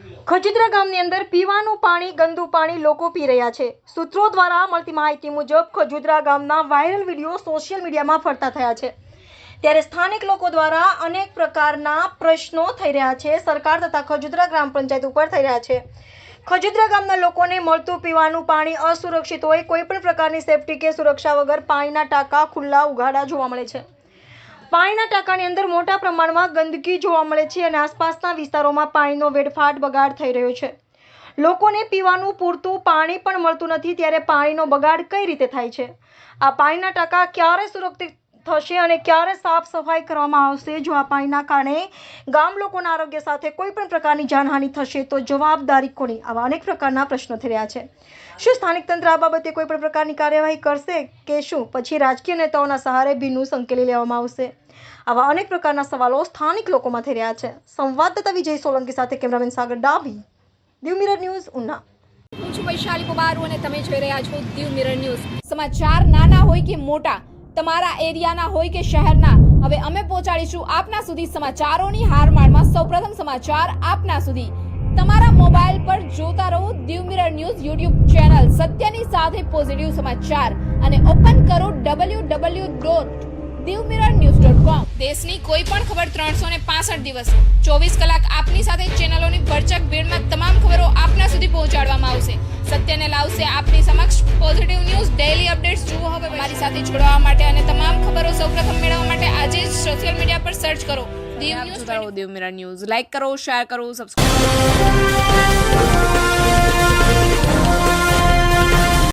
ખજીદ્રા ગામની અંદર પીવાનું પાણી, ગંદુ પાણી લોકો પી રહ્યા છે. સૂત્રો દ્વારા મળતી માહિતી મુજબ ખજુદ્રા ગામના વાયરલ વીડિયો સોશિયલ મીડિયામાં ફરતા થયા છે. ત્યારે સ્થાનિક લોકો દ્વારા અનેક પ્રકારના પ્રશ્નો થઈ રહ્યા છે. સરકાર તથા ખજુદ્રા ગ્રામ પંચાયત ઉપર થઈ રહ્યા છે. ખજુદ્રા ગામના લોકોને મળતું પીવાનું પાણી અસુરક્ષિત હોય કોઈપણ પ્રકારની સેફટી કે સુરક્ષા વગર પાણીના ટાંકા ખુલ્લા ઉઘાડા જોવા મળે છે. પાણીના ટાંકાની અંદર મોટા પ્રમાણમાં ગંદકી જોવા મળે છે અને આસપાસના વિસ્તારોમાં પાણીનો વેડફાટ બગાડ થઈ રહ્યો છે. લોકોને પીવાનું પૂરતું પાણી પણ મળતું નથી, ત્યારે પાણીનો બગાડ કઈ રીતે થાય છે? આ પાણીના ટાંકા ક્યારે સુરક્ષિત થશે અને ક્યારે સાફ સફાઈ કરવામાં આવશે? જો આ પાણીના કારણે ગામ લોકોના આરોગ્ય સાથે કોઈ પણ પ્રકારની જાનહાનિ થશે, તો જવાબદારી કોની? આવા અનેક પ્રકારના પ્રશ્નો થઈ રહ્યા છે. શું સ્થાનિક તંત્ર આ બાબતે કોઈ પણ પ્રકારની કાર્યવાહી કરશે કે શું? પછી રાજકીય નેતાઓના સહારે ભીનું સંકેલી લેવામાં આવશે. આવા અનેક પ્રકારના સવાલો સ્થાનિક લોકોમાં થઈ રહ્યા છે. સંવાદદાતા વિજય સોલંકી સાથે cameraman Sagar Dabhi. Diu mirror news, Una. હું છું વૈશાલી કુમારું અને તમે જોઈ રહ્યા છો દીવ મિરર ન્યૂઝ. સમાચાર નાના હોય કે મોટા તમારા એરિયાના હોય કે શહેરના. હવે અમે પહોંચાડીશું આપના સુધી સમાચારોની હારમાળમાં સૌપ્રથમ સમાચાર આપના સુધી. તમારા મોબાઈલ પર જોતા રહો Diu mirror news YouTube channel સત્યની સાથે પોઝિટિવ સમાચાર અને ઓપન કરો W W dot Diu mirror news dot com દેશની કોઈ પણ ખબર ત્રણસો ને પાસઠ દિવસ. ચોવીસ કલાક આપની સાથે ચેનલોની ભરચક ભીડમાં તમામ ખબરો આપના સુધી પહોંચાડવામાં આવશે. સત્યને લાવશે આપની સમક્ષ પોઝિટિવ ન્યૂઝ ડેઇલી અપડેટ્સ જુઓ હવે મારી સાથે જોડાવા માટે અને તમામ ખબરો સૌપ્રથમ મેળવવા માટે આજે જ સોશિયલ મીડિયા પર સર્ચ કરો. Diu news Diu mirror news. Like કરો શેર કરો સબસ્ક્રાઇબ